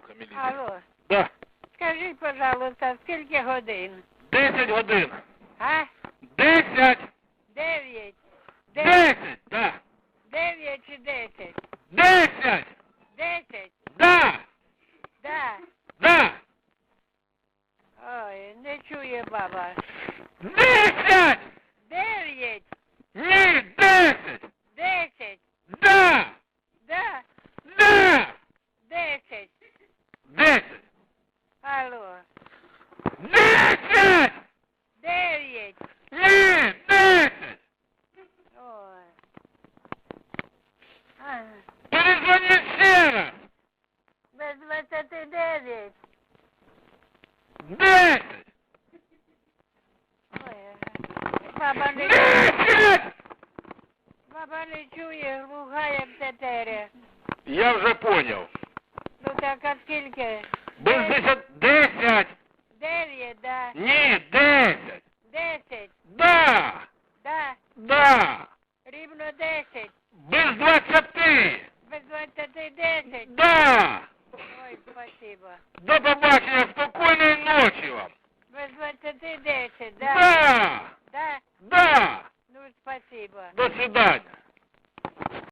Івано-Франківська міліція. Алло, Да. скажіть, пожалуйста, скільки годин? 10 годин. А? 10! Дев'ять? 10! Да. Дев'ять чи десять? 10! Десять? Да! Да. Да! Ой, не чує баба. 10! Алло. 10! Дев'ять. Ні, 10! Ой. А, Перезвони ще раз! без двадцяти дев'ять. 10! Ой. Баба не, 10! баба не чує, глуха як тетеря. Я вже поняв. Ну так а скільки? Без 10... 10! Дев'ять, да. Ні, 10! Десять. Да! Да. Да! Рівно десять. Без 20! Без двадцяти десять. Да! Ой, спасибо. До побачення, спокійної ночі вам! Без двадцяти десять, да? Да! Да? Да! Ну, спасибо. До свидання!